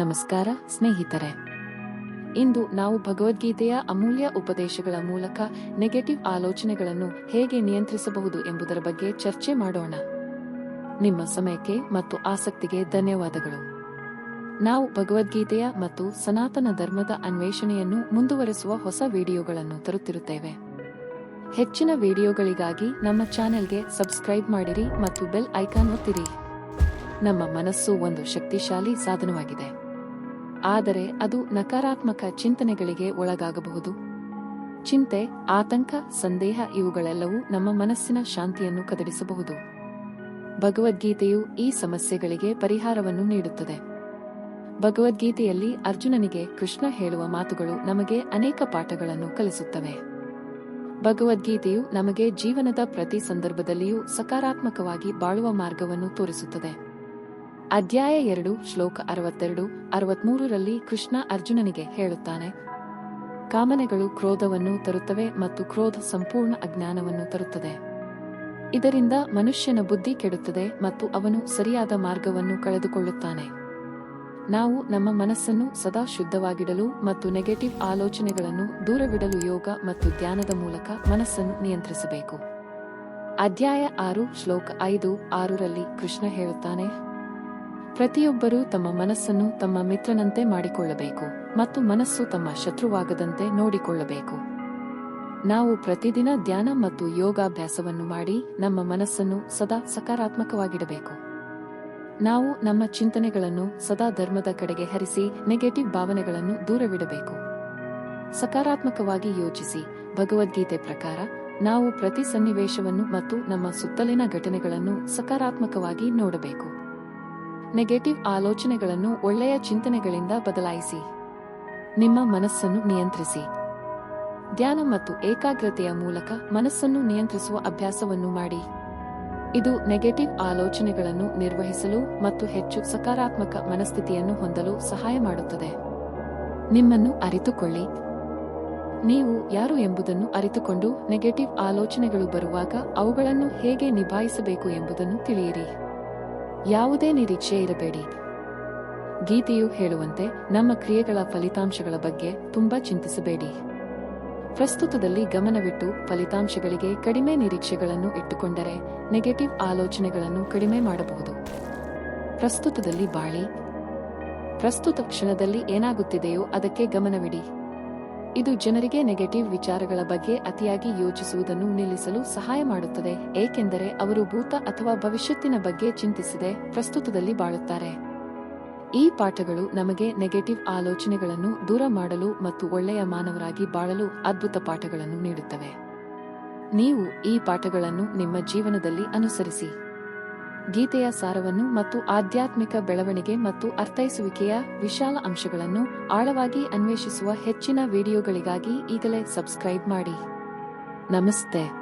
ನಮಸ್ಕಾರ, ಸ್ನೇಹಿತರೆ. ಇಂದು ನಾವು ಭಗವದ್ಗೀತೆಯ ಅಮೂಲ್ಯ ಉಪದೇಶಗಳ ಮೂಲಕ ನೆಗೆಟಿವ್ ಆಲೋಚನೆಗಳನ್ನು ಹೇಗೆ ನಿಯಂತ್ರಿಸಬಹುದು ಎಂಬುದರ ಬಗ್ಗೆ ಚರ್ಚೆ ಮಾಡೋಣ. ನಿಮ್ಮ ಸಮಯಕ್ಕೆ ಮತ್ತು ಆಸಕ್ತಿಗೆ ಧನ್ಯವಾದಗಳು. ನಾವು ಭಗವದ್ಗೀತೆಯ ಮತ್ತು ಸನಾತನ ಧರ್ಮದ ಅನ್ವೇಷಣೆಯನ್ನು ಮುಂದುವರೆಸುವ ಹೊಸ ವಿಡಿಯೋಗಳನ್ನು ತರುತ್ತಿರುತ್ತೇವೆ. ಹೆಚ್ಚಿನ ವಿಡಿಯೋಗಳಿಗಾಗಿ ನಮ್ಮ ಚಾನೆಲ್ಗೆ ಸಬ್ಸ್ಕ್ರೈಬ್ ಮಾಡಿರಿ ಮತ್ತು ಬೆಲ್ ಐಕಾನ್ ಒತ್ತಿರಿ. ನಮ್ಮ ಮನಸ್ಸು ಒಂದು ಶಕ್ತಿಶಾಲಿ ಸಾಧನವಾಗಿದೆ. ಆದರೆ ಅದು ನಕಾರಾತ್ಮಕ ಚಿಂತನೆಗಳಿಗೆ ಒಳಗಾಗಬಹುದು. ಚಿಂತೆ, ಆತಂಕ, ಸಂದೇಹ ಇವುಗಳೆಲ್ಲವೂ ನಮ್ಮ ಮನಸ್ಸಿನ ಶಾಂತಿಯನ್ನು ಕದಡಿಸಬಹುದು. ಭಗವದ್ಗೀತೆಯು ಈ ಸಮಸ್ಯೆಗಳಿಗೆ ಪರಿಹಾರವನ್ನು ನೀಡುತ್ತದೆ. ಭಗವದ್ಗೀತೆಯಲ್ಲಿ ಅರ್ಜುನನಿಗೆ ಕೃಷ್ಣ ಹೇಳುವ ಮಾತುಗಳು ನಮಗೆ ಅನೇಕ ಪಾಠಗಳನ್ನು ಕಲಿಸುತ್ತವೆ. ಭಗವದ್ಗೀತೆಯು ನಮಗೆ ಜೀವನದ ಪ್ರತಿ ಸಂದರ್ಭದಲ್ಲಿಯೂ ಸಕಾರಾತ್ಮಕವಾಗಿ ಬಾಳುವ ಮಾರ್ಗವನ್ನು ತೋರಿಸುತ್ತದೆ. ಅಧ್ಯಾಯ ಎರಡು, ಶ್ಲೋಕ ಅರವತ್ತೆರಡು, ಅರವತ್ಮೂರರಲ್ಲಿ ಕೃಷ್ಣ ಅರ್ಜುನನಿಗೆ ಹೇಳುತ್ತಾನೆ, ಕಾಮನೆಗಳು ಕ್ರೋಧವನ್ನು ತರುತ್ತವೆ ಮತ್ತು ಕ್ರೋಧ ಸಂಪೂರ್ಣ ಅಜ್ಞಾನವನ್ನು ತರುತ್ತದೆ. ಇದರಿಂದ ಮನುಷ್ಯನ ಬುದ್ಧಿ ಕೆಡುತ್ತದೆ ಮತ್ತು ಅವನು ಸರಿಯಾದ ಮಾರ್ಗವನ್ನು ಕಳೆದುಕೊಳ್ಳುತ್ತಾನೆ. ನಾವು ನಮ್ಮ ಮನಸ್ಸನ್ನು ಸದಾ ಶುದ್ಧವಾಗಿಡಲು ಮತ್ತು ನೆಗೆಟಿವ್ ಆಲೋಚನೆಗಳನ್ನು ದೂರವಿಡಲು ಯೋಗ ಮತ್ತು ಧ್ಯಾನದ ಮೂಲಕ ಮನಸ್ಸನ್ನು ನಿಯಂತ್ರಿಸಬೇಕು. ಅಧ್ಯಾಯ ಆರು, ಶ್ಲೋಕ ಐದು, ಆರರಲ್ಲಿ ಕೃಷ್ಣ ಹೇಳುತ್ತಾನೆ ಪ್ರತಿಯೊಬ್ಬರೂ ತಮ್ಮ ಮನಸ್ಸನ್ನು ತಮ್ಮ ಮಿತ್ರನಂತೆ ಮಾಡಿಕೊಳ್ಳಬೇಕು ಮತ್ತು ಮನಸ್ಸು ತಮ್ಮ ಶತ್ರುವಾಗದಂತೆ ನೋಡಿಕೊಳ್ಳಬೇಕು. ನಾವು ಪ್ರತಿದಿನ ಧ್ಯಾನ ಮತ್ತು ಯೋಗಾಭ್ಯಾಸವನ್ನು ಮಾಡಿ ನಮ್ಮ ಮನಸ್ಸನ್ನು ಸದಾ ಸಕಾರಾತ್ಮಕವಾಗಿಡಬೇಕು. ನಾವು ನಮ್ಮ ಚಿಂತನೆಗಳನ್ನು ಸದಾ ಧರ್ಮದ ಕಡೆಗೆ ಹರಿಸಿ ನೆಗೆಟಿವ್ ಭಾವನೆಗಳನ್ನು ದೂರವಿಡಬೇಕು. ಸಕಾರಾತ್ಮಕವಾಗಿ ಯೋಚಿಸಿ. ಭಗವದ್ಗೀತೆ ಪ್ರಕಾರ ನಾವು ಪ್ರತಿ ಸನ್ನಿವೇಶವನ್ನು ಮತ್ತು ನಮ್ಮ ಸುತ್ತಲಿನ ಘಟನೆಗಳನ್ನು ಸಕಾರಾತ್ಮಕವಾಗಿ ನೋಡಬೇಕು. ನೆಗೆಟಿವ್ ಆಲೋಚನೆಗಳನ್ನು ಒಳ್ಳೆಯ ಚಿಂತನೆಗಳಿಂದ ಬದಲಾಯಿಸಿ. ನಿಮ್ಮ ಮನಸ್ಸನ್ನು ನಿಯಂತ್ರಿಸಿ. ಧ್ಯಾನ ಮತ್ತು ಏಕಾಗ್ರತೆಯ ಮೂಲಕ ಮನಸ್ಸನ್ನು ನಿಯಂತ್ರಿಸುವ ಅಭ್ಯಾಸವನ್ನು ಮಾಡಿ. ಇದು ನೆಗೆಟಿವ್ ಆಲೋಚನೆಗಳನ್ನು ನಿರ್ವಹಿಸಲು ಮತ್ತು ಹೆಚ್ಚು ಸಕಾರಾತ್ಮಕ ಮನಸ್ಥಿತಿಯನ್ನು ಹೊಂದಲು ಸಹಾಯ ಮಾಡುತ್ತದೆ. ನಿಮ್ಮನ್ನು ಅರಿತುಕೊಳ್ಳಿ. ನೀವು ಯಾರು ಎಂಬುದನ್ನು ಅರಿತುಕೊಂಡು ನೆಗೆಟಿವ್ ಆಲೋಚನೆಗಳು ಬರುವಾಗ ಅವುಗಳನ್ನು ಹೇಗೆ ನಿಭಾಯಿಸಬೇಕು ಎಂಬುದನ್ನು ತಿಳಿಯಿರಿ. ಯಾವುದೇ ನಿರೀಕ್ಷೆ ಇರಬೇಡಿ. ಗೀತೆಯು ಹೇಳುವಂತೆ ನಮ್ಮ ಕ್ರಿಯೆಗಳ ಫಲಿತಾಂಶಗಳ ಬಗ್ಗೆ ತುಂಬಾ ಚಿಂತಿಸಬೇಡಿ. ಪ್ರಸ್ತುತದಲ್ಲಿ ಗಮನವಿಟ್ಟು ಫಲಿತಾಂಶಗಳಿಗೆ ಕಡಿಮೆ ನಿರೀಕ್ಷೆಗಳನ್ನು ಇಟ್ಟುಕೊಂಡರೆ ನೆಗೆಟಿವ್ ಆಲೋಚನೆಗಳನ್ನು ಕಡಿಮೆ ಮಾಡಬಹುದು. ಪ್ರಸ್ತುತದಲ್ಲಿ ಬಾಳಿ. ಪ್ರಸ್ತುತ ಕ್ಷಣದಲ್ಲಿ ಏನಾಗುತ್ತಿದೆಯೋ ಅದಕ್ಕೆ ಗಮನವಿಡಿ. ಇದು ಜನರಿಗೆ ನೆಗೆಟಿವ್ ವಿಚಾರಗಳ ಬಗ್ಗೆ ಅತಿಯಾಗಿ ಯೋಚಿಸುವುದನ್ನು ನಿಲ್ಲಿಸಲು ಸಹಾಯ ಮಾಡುತ್ತದೆ. ಏಕೆಂದರೆ ಅವರು ಭೂತ ಅಥವಾ ಭವಿಷ್ಯತ್ತಿನ ಬಗ್ಗೆ ಚಿಂತಿಸದೆ ಪ್ರಸ್ತುತದಲ್ಲಿ ಬಾಳುತ್ತಾರೆ. ಈ ಪಾಠಗಳು ನಮಗೆ ನೆಗೆಟಿವ್ ಆಲೋಚನೆಗಳನ್ನು ದೂರ ಮಾಡಲು ಮತ್ತು ಒಳ್ಳೆಯ ಮಾನವರಾಗಿ ಬಾಳಲು ಅದ್ಭುತ ಪಾಠಗಳನ್ನು ನೀಡುತ್ತವೆ. ನೀವು ಈ ಪಾಠಗಳನ್ನು ನಿಮ್ಮ ಜೀವನದಲ್ಲಿ ಅನುಸರಿಸಿ. ಗೀತೆಯ ಸಾರವನ್ನು ಮತ್ತು ಆಧ್ಯಾತ್ಮಿಕ ಬೆಳವಣಿಗೆ ಮತ್ತು ಅರ್ಥೈಸುವಿಕೆಯ ವಿಶಾಲ ಅಂಶಗಳನ್ನು ಆಳವಾಗಿ ಅನ್ವೇಷಿಸುವ ಹೆಚ್ಚಿನ ವಿಡಿಯೋಗಳಿಗಾಗಿ ಈಗಲೇ ಸಬ್ಸ್ಕ್ರೈಬ್ ಮಾಡಿ. ನಮಸ್ತೆ.